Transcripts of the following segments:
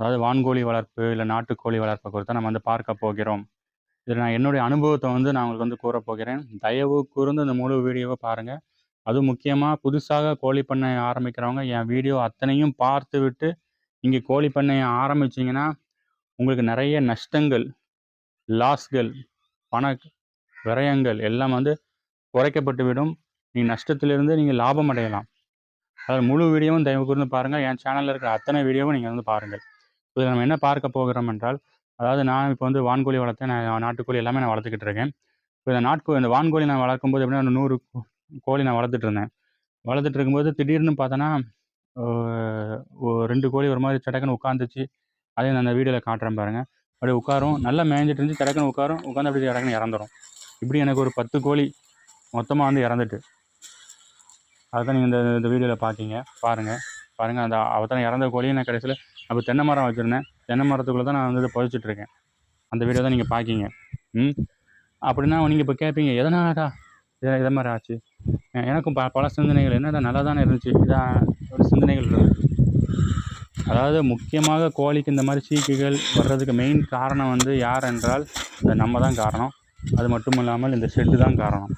அதாவது வான்கோழி வளர்ப்பு இல்லை நாட்டுக்கோழி வளர்ப்பை குறித்து நம்ம வந்து பார்க்க போகிறோம். இதில் நான் என்னுடைய அனுபவத்தை வந்து நான் உங்களுக்கு வந்து கூற போகிறேன். தயவு கூர்ந்து இந்த முழு வீடியோவை பாருங்கள் அதுவும் முக்கியமாக புதுசாக கோழி பண்ணை ஆரம்பிக்கிறவங்க என் வீடியோ அத்தனையும் பார்த்து விட்டு இங்கே கோழி பண்ணையை ஆரம்பிச்சிங்கன்னா உங்களுக்கு நிறைய நஷ்டங்கள் லாஸ்கள் பண விரயங்கள் எல்லாம் வந்து குறைக்கப்பட்டு விடும். நீங்கள் நஷ்டத்திலிருந்து நீங்கள் லாபம் அடையலாம். அதாவது முழு வீடியோவும் தயவு கூர்ந்து பாருங்கள் என் சேனலில் இருக்கிற அத்தனை வீடியோவும் நீங்கள் வந்து பாருங்கள். இதில் நம்ம என்ன பார்க்க போகிறோம் என்றால் அதாவது நான் இப்போ வந்து வான்கோழி வளர்த்தேன் நான் நாட்டுக்கோழி எல்லாமே நான் வளர்த்துக்கிட்டு இருக்கேன். இப்போ இந்த நாட்கோ இந்த வான்கோழி நான் வளர்க்கும்போது எப்படின்னா நூறு கோழி நான் வளர்த்துட்டு இருந்தேன். வளர்த்துட்டு இருக்கும்போது திடீர்னு பார்த்தோன்னா ரெண்டு கோழி ஒரு மாதிரி சடக்குன்னு உட்காந்துச்சு அதையும் நான் அந்த வீடியோவில் காட்டுறேன் பாருங்கள் அப்படியே உட்காரும். நல்லா மேய்ஞ்சிட்டு இருந்துச்சு. சடக்குன்னு உட்காரும். உட்காந்து அப்படி சடக்குன்னு இறந்துரும். இப்படி எனக்கு ஒரு பத்து கோழி மொத்தமாக வந்து இறந்துட்டு. அதுதான் நீங்கள் இந்த இந்த வீடியோவில் பார்த்தீங்க பாருங்கள் பாருங்கள் அந்த அவத்தான இறந்த கோழியும் நான் கடைசியில் அப்போ தென்னை மரம் வச்சுருந்தேன். தென்னை மரத்துக்குள்ளே தான் நான் வந்து இதை இருக்கேன். அந்த வீடியோ தான் நீங்கள் பார்க்கீங்க ம்? அப்படின்னா நீங்கள் இப்போ கேட்பீங்க எதனாடா? இதை இதை மாதிரி ஆச்சு. எனக்கும் ப பல சிந்தனைகள் என்னடா நல்லா தானே இருந்துச்சு? இதான் ஒரு சிந்தனைகள் இருந்துச்சு அதாவது முக்கியமாக கோழிக்கு இந்த மாதிரி சீக்குகள் வர்றதுக்கு மெயின் காரணம் வந்து யார் என்றால் இந்த நம்ம தான் காரணம். அது மட்டும் இல்லாமல் இந்த ஷெட்டு தான் காரணம்.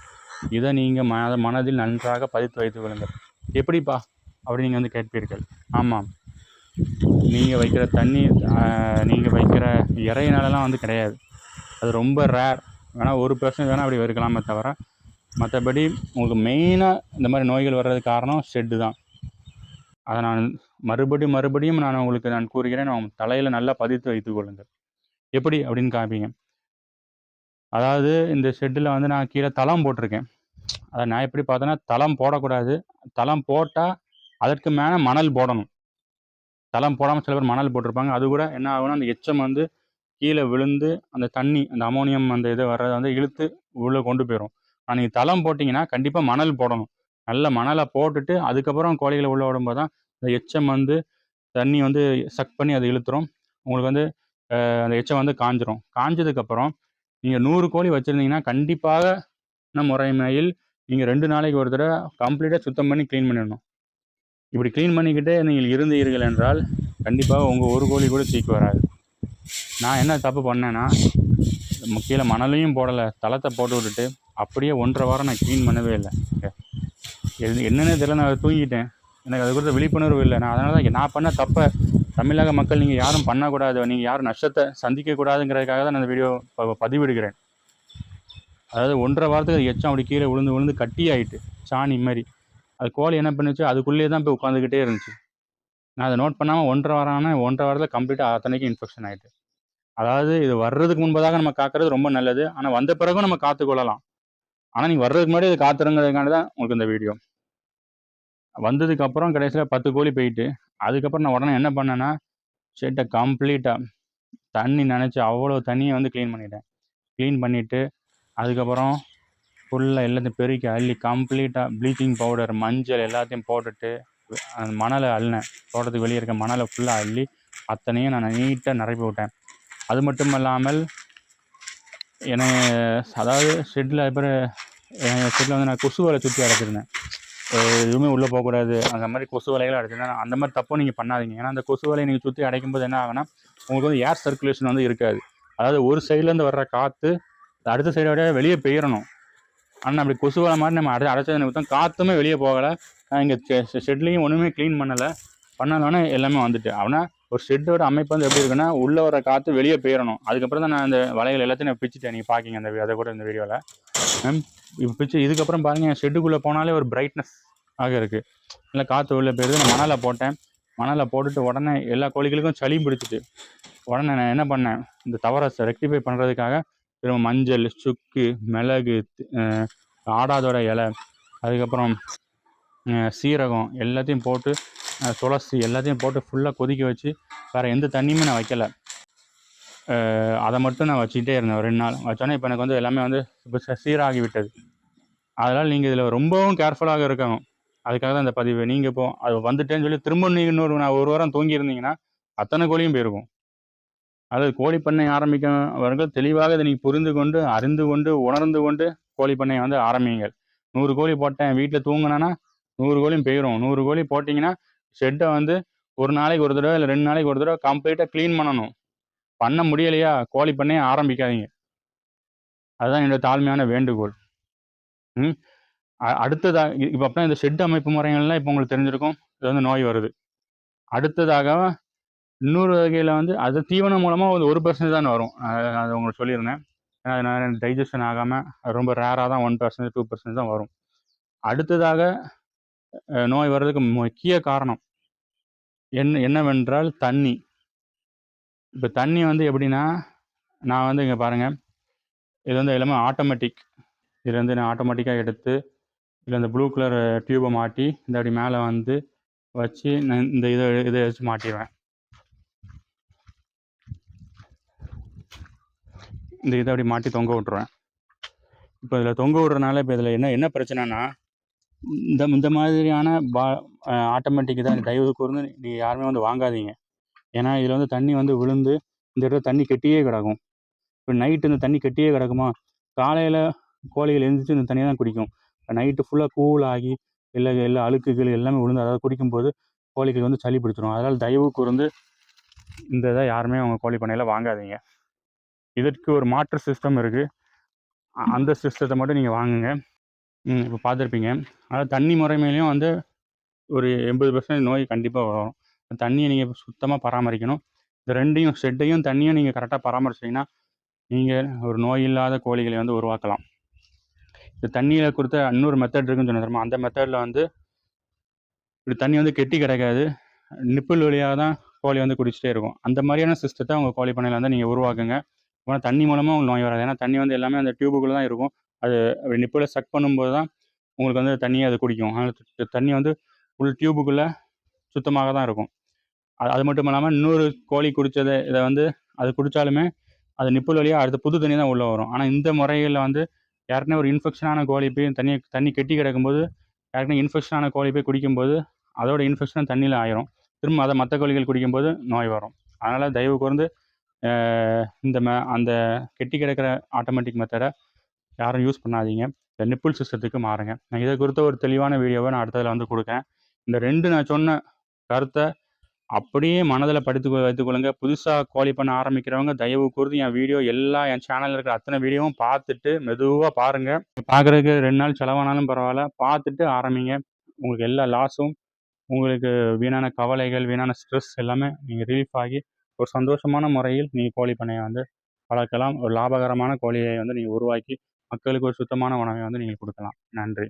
இதை நீங்கள் ம மனதில் நன்றாக பதித்து வைத்து கொள்ளுங்கள். எப்படிப்பா? அப்படி நீங்கள் வந்து கேட்பீர்கள். ஆமாம். நீங்கள் வைக்கிற தண்ணி நீங்கள் வைக்கிற இறையினாலலாம் வந்து கிடையாது. அது ரொம்ப ரேர் வேணால் ஒரு பர்சன்ட் வேணால் அப்படி இருக்கலாமே தவிர மற்றபடி உங்களுக்கு மெயினாக இந்த மாதிரி நோய்கள் வர்றதுக்கு காரணம் ஷெட்டு தான். அதை நான் மறுபடியும் மறுபடியும் நான் உங்களுக்கு நான் கூறுகிறேன். நான் தலையில் நல்லா பதித்து வைத்துக் கொள்ளுங்கள். எப்படி அப்படின்னு காப்பீங்க அதாவது இந்த ஷெட்டில் வந்து நான் கீழே தளம் போட்டிருக்கேன். அதை நான் எப்படி பார்த்தேன்னா தளம் போடக்கூடாது. தளம் போட்டால் அதற்கு மேலே மணல் போடணும். தளம் போடாமல் சில பேர் மணல் போட்டிருப்பாங்க. அது கூட என்ன ஆகும்னா அந்த எச்சம் வந்து கீழே விழுந்து அந்த தண்ணி அந்த அமோனியம் அந்த இது வர்றதை வந்து இழுத்து உள்ளே கொண்டு போயிடும் ஆனால் நீங்கள் தளம் போட்டிங்கன்னா கண்டிப்பாக மணல் போடணும். நல்ல மணலை போட்டுட்டு அதுக்கப்புறம் கோழிகளை உள்ளே விடும்போது தான் அந்த எச்சம் வந்து தண்ணி வந்து சக் பண்ணி அதை இழுத்துரும். உங்களுக்கு வந்து அந்த எச்சம் வந்து காஞ்சிரும். காஞ்சதுக்கப்புறம் நீங்கள் நூறு கோழி வச்சுருந்தீங்கன்னா கண்டிப்பாக முறைமையில் நீங்கள் ரெண்டு நாளைக்கு ஒரு தடவை கம்ப்ளீட்டாக சுத்தம் பண்ணி க்ளீன் பண்ணிடணும். இப்படி க்ளீன் பண்ணிக்கிட்டே நீங்கள் இருந்தீர்கள் என்றால் கண்டிப்பாக உங்கள் ஒரு கோழி கூட தீக்கு வராது. நான் என்ன தப்பு பண்ணேன்னா கீழே மணலையும் போடலை தளத்தை போட்டு விட்டுட்டு அப்படியே ஒன்றரை வாரம் நான் க்ளீன் பண்ணவே இல்லை. எது தெரியல நான் தூங்கிட்டேன். எனக்கு அது குறித்த விழிப்புணர்வு இல்லை. நான் அதனால தான் நான் பண்ண தப்பை தமிழக மக்கள் நீங்கள் யாரும் பண்ணக்கூடாது நீங்கள் யாரும் நஷ்டத்தை சந்திக்கக்கூடாதுங்கிறதுக்காக தான் நான் இந்த வீடியோ ப பதிவிடுகிறேன். அதாவது ஒன்றரை வாரத்துக்கு அது எச்சம் அப்படி கீழே விழுந்து விழுந்து கட்டி ஆகிட்டு சாணி மாதிரி. அது கோழி என்ன பண்ணுச்சு? அதுக்குள்ளேயே தான் போய் உட்காந்துக்கிட்டே இருந்துச்சு. நான் அதை நோட் பண்ணாமல் ஒன்றரை வாரம் ஆனால் ஒன்றரை வாரத்தில் கம்ப்ளீட்டாக அத்தனைக்கும் இன்ஃபெக்ஷன் ஆயிட்டு. அதாவது இது வர்றதுக்கு முன்பதாக நம்ம காக்கிறது ரொம்ப நல்லது. ஆனால் வந்த பிறகும் நம்ம காத்துக்கொள்ளலாம். ஆனால் நீங்கள் வர்றதுக்கு முன்னாடி இது காத்துறங்கிறதுக்காண்டி தான் உங்களுக்கு இந்த வீடியோ வந்ததுக்கப்புறம் கடைசியில் பத்து கோழி போயிட்டு அதுக்கப்புறம் நான் உடனே என்ன பண்ணேன்னா ஷெட்டை கம்ப்ளீட்டாக தண்ணி நினச்சி அவ்வளோ தண்ணியை வந்து க்ளீன் பண்ணிட்டேன். க்ளீன் பண்ணிவிட்டு அதுக்கப்புறம் ஃபுல்லாக எல்லாத்தையும் பெருக்கி அள்ளி கம்ப்ளீட்டாக ப்ளீச்சிங் பவுடர் மஞ்சள் எல்லாத்தையும் போட்டுட்டு அந்த மணலை அள்ளினேன். தோட்டத்துக்கு வெளியே இருக்க மணலை ஃபுல்லாக அள்ளி அத்தனையும் நான் நீட்டாக நிரப்பி விட்டேன். அது மட்டும் இல்லாமல் என்னை அதாவது ஷெட்டில் அப்புறம் என் ஷெட்டில் வந்து நான் கொசு வலை சுற்றி அடைச்சிருந்தேன். எதுவுமே உள்ளே போகக்கூடாது அந்த மாதிரி கொசு வலைகளை அடைச்சிருந்தேன். அந்த மாதிரி தப்பும் நீங்கள் பண்ணாதீங்க. ஏன்னா அந்த கொசு வலையை நீங்கள் சுற்றி அடைக்கும்போது என்ன ஆகுனா உங்களுக்கு வந்து ஏர் சர்க்குலேஷன் வந்து இருக்காது. அதாவது ஒரு சைட்லேருந்து வர்ற காற்று அடுத்த சைடை விட வெளியே பெயரணும் ஆனால் அப்படி கொசு மாதிரி நம்ம அடை அடைச்சது நிமித்தம் காற்றுமே வெளியே போகலை. இங்கே ஷெட்லேயும் ஒன்றுமே க்ளீன் பண்ணலை. பண்ணலன்னா எல்லாமே வந்துட்டு. ஆனால் ஒரு ஷெட்டோட அமைப்பு வந்து எப்படி இருக்குன்னா உள்ளே வர காற்று வெளியே போயிடணும் அதுக்கப்புறம் தான் நான் அந்த வலைகள் எல்லாத்தையும் நான் பிச்சுட்டேன். நீங்கள் பார்க்கிங்க அந்த அதை கூட இந்த வீடியோவில் இப்போ பிச்சு இதுக்கப்புறம் பாருங்கள் என் ஷெட்டுக்குள்ளே போனாலே ஒரு பிரைட்னஸ் ஆக இருக்குது இல்லை காற்று உள்ளே போயிடுது நான் மணலில் போட்டேன். மணலில் போட்டுட்டு உடனே எல்லா கோழிகளுக்கும் சளி பிடிச்சிட்டு. உடனே நான் என்ன பண்ணேன்? இந்த தவறை ரெக்டிஃபை பண்ணுறதுக்காக திரும்ப மஞ்சள் சுக்கு மிளகு ஆடாதோட இலை அதுக்கப்புறம் சீரகம் எல்லாத்தையும் போட்டு துளசி எல்லாத்தையும் போட்டு ஃபுல்லாக கொதிக்க வச்சு வேறு எந்த தண்ணியுமே நான் வைக்கலை. அதை மட்டும் நான் வச்சுக்கிட்டே இருந்தேன் ரெண்டு நாள். வச்சோன்னே இப்போ எனக்கு வந்து எல்லாமே வந்து இப்போ சீராகி விட்டது. அதனால் நீங்கள் இதில் ரொம்பவும் கேர்ஃபுல்லாக இருக்கணும். அதுக்காக தான் இந்த பதிவு. நீங்கள் இப்போ அது வந்துட்டேன்னு சொல்லி திரும்ப நீங்கள் இன்னொரு நான் ஒரு வாரம் தூங்கியிருந்தீங்கன்னா அத்தனை கோழியும் போயிருக்கும். அதாவது கோழி பண்ணை ஆரம்பிக்கிறவர்கள் தெளிவாக இதை நீங்கள் புரிந்து கொண்டு அறிந்து கொண்டு உணர்ந்து கொண்டு கோழி பண்ணையை வந்து ஆரம்பிங்கள் நூறு கோழி போட்டேன் வீட்டில் தூங்கினேன்னா நூறு கோழியும் போயிடும் நூறு கோழி போட்டிங்கன்னா ஷெட்டை வந்து ஒரு நாளைக்கு ஒரு தடவை இல்லை ரெண்டு நாளைக்கு ஒரு தடவை கம்ப்ளீட்டாக க்ளீன் பண்ணணும். பண்ண முடியலையா? கோழி பண்ணையே ஆரம்பிக்காதீங்க. அதுதான் என்னோட தாழ்மையான வேண்டுகோள். ம்? அடுத்ததாக இப்போ அப்படின்னா இந்த ஷெட் அமைப்பு முறைகள்லாம் இப்போ உங்களுக்கு தெரிஞ்சிருக்கும். இது வந்து நோய் வருது. அடுத்ததாக இன்னொரு வகையில் வந்து அது தீவனம் மூலமாக ஒரு ஒரு பர்சன்ட் தான் வரும். அது உங்களுக்கு சொல்லியிருந்தேன். ஏன்னா அதனால டைஜஷன் ஆகாமல் ரொம்ப ரேராக தான் ஒன் பர்சன்ட் டூ பர்சன்ட் தான் வரும். அடுத்ததாக நோய் வர்றதுக்கு முக்கிய காரணம் என்ன என்னவென்றால் தண்ணி. இப்போ தண்ணி வந்து எப்படின்னா நான் வந்து இங்கே பாருங்கள் இது வந்து எல்லாமே ஆட்டோமேட்டிக் இது வந்து நான் ஆட்டோமேட்டிக்காக எடுத்து இதில் இந்த ப்ளூ கலர் டியூப்பை மாட்டி இந்த அப்படி மேலே வந்து வச்சு நான் இந்த இதை இதை வச்சு மாட்டிடுவேன் இந்த இதை அப்படி மாட்டி தொங்க விட்ருவேன் இப்போ இதில் தொங்க விட்றனால இப்போ இதில் என்ன என்ன பிரச்சனைனா இந்த இந்த மாதிரியான பா ஆட்டோமேட்டிக் தான் தயவு கூர்ந்து நீங்கள் யாருமே வந்து வாங்காதீங்க. ஏன்னா இதில் வந்து தண்ணி வந்து விழுந்து இந்த இடத்துல தண்ணி கெட்டியே கிடக்கும். இப்போ நைட்டு இந்த தண்ணி கெட்டியே கிடக்குமா? காலையில் கோழிகள் எழுந்திரிச்சு இந்த தண்ணியை தான் குடிக்கும் நைட்டு ஃபுல்லாக கூல் ஆகி இல்லை எல்லா அழுக்குகள் எல்லாமே விழுந்து அதாவது குடிக்கும்போது கோழிகள் வந்து சளி பிடிச்சிரும். அதனால் தயவு கூர்ந்து இந்த இதை யாருமே அவங்க கோழி பண்ணையில் வாங்காதீங்க. இதற்கு ஒரு மாற்று சிஸ்டம் இருக்குது அந்த சிஸ்டத்தை மட்டும் நீங்கள் வாங்குங்க. ம் இப்போ பார்த்துருப்பீங்க. அதாவது தண்ணி முறைமையிலையும் வந்து ஒரு எண்பது பர்சன்ட் நோய் கண்டிப்பாக வரும். தண்ணியை நீங்கள் சுத்தமாக பராமரிக்கணும். இந்த ரெண்டையும் ஷெட்டையும் தண்ணியும் நீங்கள் கரெக்டாக பராமரிச்சிங்கன்னா நீங்கள் ஒரு நோய் இல்லாத கோழிகளை வந்து உருவாக்கலாம். இந்த தண்ணியில் கொடுத்த இன்னொரு மெத்தட் இருக்குன்னு சொன்ன அந்த மெத்தடில் வந்து இப்படி தண்ணி வந்து கெட்டி கிடைக்காது. நிப்பிள் வழியாக தான் கோழி வந்து குடிச்சிட்டே இருக்கும். அந்த மாதிரியான சிஸ்டத்தை உங்கள் கோழி பண்ணையில் வந்து நீங்கள் உருவாக்குங்க. ஆனால் தண்ணி மூலமாக உங்களுக்கு நோய் வராது. ஏன்னா தண்ணி வந்து எல்லாமே அந்த டியூபுக்குள்ளே தான் இருக்கும். அது அப்படி நிப்பில் சக் பண்ணும்போது தான் உங்களுக்கு வந்து தண்ணியை அது குடிக்கும். அதனால் தண்ணி வந்து ஃபுல் டியூபுக்குள்ளே சுத்தமாக தான் இருக்கும். அது அது மட்டும் இல்லாமல் இன்னொரு கோழி குடித்ததை இதை வந்து அது குடித்தாலுமே அது நிப்பிள் வழியாக அடுத்த புது தண்ணி தான் உள்ளே வரும். ஆனால் இந்த முறையில் வந்து யாருக்குனே ஒரு இன்ஃபெக்ஷனான கோழி போய் தண்ணி தண்ணி கெட்டி கிடக்கும்போது யாருக்குனே இன்ஃபெக்ஷனான கோழி போய் குடிக்கும்போது அதோட இன்ஃபெக்ஷன் தண்ணியில் ஆயிரும். திரும்ப அதை மற்ற கோழிகள் குடிக்கும்போது நோய் வரும். அதனால் தயவு கூர்ந்து இந்த ம அந்த கெட்டி கிடக்கிற ஆட்டோமேட்டிக் மெத்தடை யாரும் யூஸ் பண்ணாதீங்க. இந்த நிப்பிள் சிஸ்டத்துக்கு மாறுங்க. நான் இதை குறித்த ஒரு தெளிவான வீடியோவை நான் அடுத்ததில் வந்து கொடுக்கேன் இந்த ரெண்டு நான் சொன்ன கருத்தை அப்படியே மனதில் படித்து வைத்துக்கொள்ளுங்க புதுசாக கோழி பண்ண ஆரம்பிக்கிறவங்க தயவு கூர்ந்து என் வீடியோ எல்லா என் சேனலில் இருக்கிற அத்தனை வீடியோவும் பார்த்துட்டு மெதுவாக பாருங்கள் பார்க்குறதுக்கு ரெண்டு நாள் செலவானாலும் பரவாயில்ல. பார்த்துட்டு ஆரம்பிங்க. உங்களுக்கு எல்லா லாஸும் உங்களுக்கு வீணான கவலைகள் வீணான ஸ்ட்ரெஸ் எல்லாமே நீங்கள் ரிலீஃப் ஆகி ஒரு சந்தோஷமான முறையில் நீங்கள் கோழி பண்ணையை வந்து வளர்க்கலாம். ஒரு லாபகரமான கோழியை வந்து நீங்கள் உருவாக்கி மக்களுக்கு ஒரு சுத்தமான உணவை வந்து நீங்கள் கொடுக்கலாம். நன்றி.